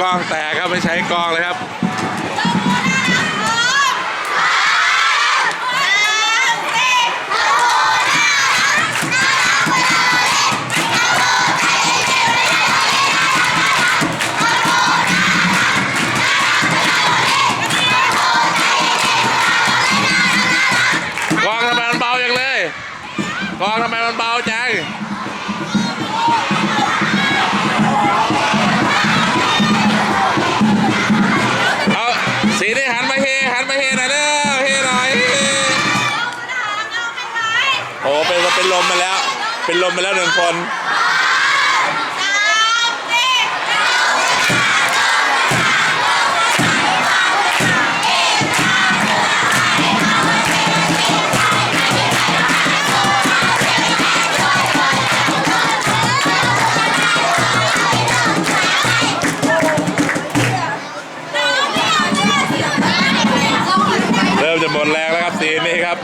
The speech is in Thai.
กองแตกครับไม่ใช้กองเลยครับกองทำไมมันเบาจังเลยกองทำไมมันเบาจัง อ้เป็นเป็นลมมาแล้ว เป็นลมมาแล้วหนึ่งคนเริ่มจะหมดแรงแล้วครับสีนี้ครับ